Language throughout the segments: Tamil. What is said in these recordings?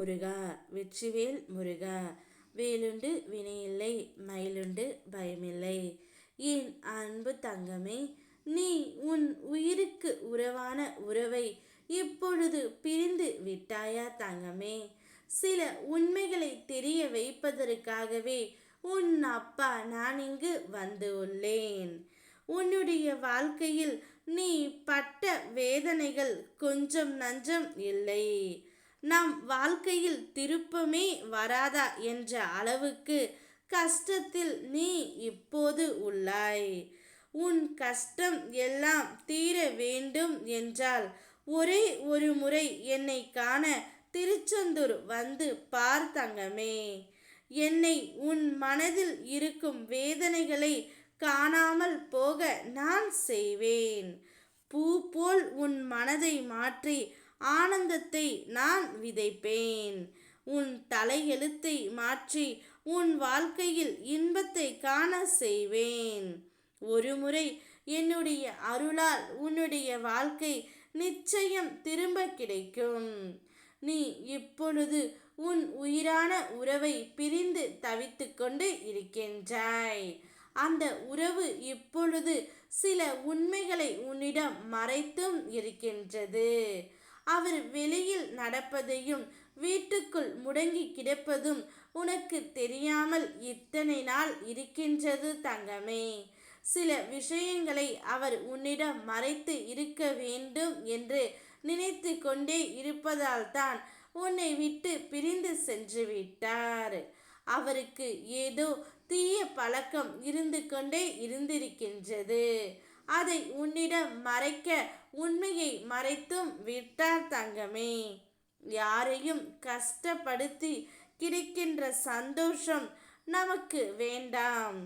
முருகா வெற்றிவேல் முருகா. வேலுண்டு வினையில்லை மயிலுண்டு பயமில்லை. என் அன்பு தங்கமே நீ உன் உயிருக்கு உறவான உறவை இப்பொழுது பிரிந்து விட்டாயா தங்கமே? சில உண்மைகளை தெரிய வைப்பதற்காகவே உன் அப்பா நான் இங்கு வந்து உள்ளேன். உன்னுடைய வாழ்க்கையில் நீ பட்ட வேதனைகள் கொஞ்சம் நஞ்சம் இல்லை. நம் வாழ்க்கையில் திருப்பமே வராதா என்ற அளவுக்கு கஷ்டத்தில் நீ இப்போது உள்ளாய். உன் கஷ்டம் எல்லாம் தீர வேண்டும் என்றால் ஒரே ஒரு முறை என்னை காண திருச்செந்தூர் வந்து பார் தங்கமே. என்னை உன் மனதில் இருக்கும் வேதனைகளை காணாமல் போக நான் செய்வேன். பூ போல் உன் மனதை மாற்றி ஆனந்தத்தை நான் விதைப்பேன். உன் தலையெழுத்தை மாற்றி உன் வாழ்க்கையில் இன்பத்தை காண செய்வேன். ஒருமுறை என்னுடைய அருளால் உன்னுடைய வாழ்க்கை நிச்சயம் திரும்ப கிடைக்கும். நீ இப்பொழுது உன் உயிரான உறவை பிரிந்து தவித்து கொண்டு இருக்கின்றாய். அந்த உறவு இப்பொழுது சில உண்மைகளை உன்னிடம் மறைத்தும் இருக்கின்றது. அவர் வெளியில் நடப்பதையும் வீட்டுக்குள் முடங்கி கிடப்பதும் உனக்கு தெரியாமல் இத்தனை நாள் இருக்கின்றது தங்கமே. சில விஷயங்களை அவர் உன்னிடம் மறைத்து இருக்க வேண்டும் என்று நினைத்து கொண்டே இருப்பதால் தான் உன்னை விட்டு பிரிந்து சென்று விட்டார். அவருக்கு ஏதோ தீய பழக்கம் இருந்து கொண்டே இருந்திருக்கின்றது. அதை உன்னிடம் மறைக்க உண்மையை மறைத்தும் விட்டார் தங்கமே. யாரையும் கஷ்டப்படுத்தி கிடைக்கின்ற சந்தோஷம் நமக்கு வேண்டாம்.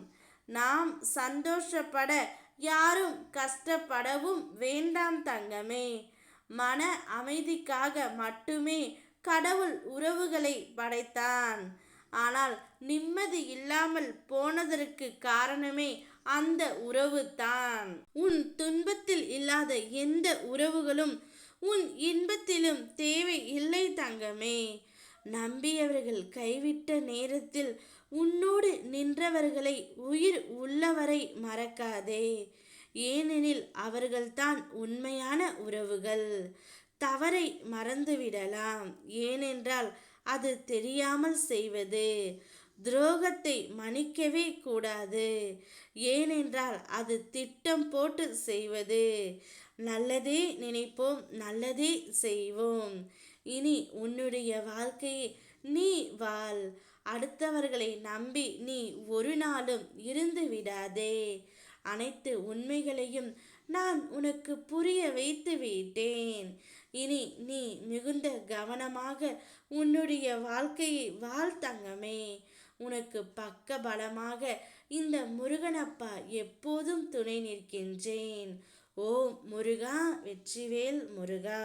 நாம் சந்தோஷப்பட யாரும் கஷ்டப்படவும் வேண்டாம் தங்கமே. மன அமைதிக்காக மட்டுமே கடவுள் உறவுகளை படைத்தான். ஆனால் நிம்மதி இல்லாமல் போனதற்கு காரணமே அந்த உறவு தான் உன் துன்பத்தில் இல்லாத எந்த உறவுகளும் உன் இன்பத்திலும் தேவை இல்லை தங்கமே. நம்பியவர்கள் கைவிட்ட நேரத்தில் உன்னோடு நின்றவர்களை உயிர் உள்ளவரை மறக்காதே. ஏனெனில் அவர்கள்தான் உண்மையான உறவுகள். தவறை மறந்துவிடலாம். ஏனென்றால் அது தெரியாமல் செய்வது. துரோகத்தை மன்னிக்கவே கூடாது. ஏனென்றால் அது திட்டம் போட்டு செய்வது. நல்லதே நினைப்போம் நல்லதே செய்வோம். இனி உன்னுடைய வாழ்க்கையை நீ வாழ். அடுத்தவர்களை நம்பி நீ ஒரு நாளும் இருந்து விடாதே. அனைத்து உண்மைகளையும் நான் உனக்கு புரிய வைத்து விட்டேன். இனி நீ மிகுந்த கவனமாக உன்னுடைய வாழ்க்கையை வாழ்த்தங்கமே உனக்கு பக்க பலமாக இந்த முருகனப்பா எப்போதும் துணை நிற்கின்றேன். ஓ முருகா வெற்றிவேல் முருகா.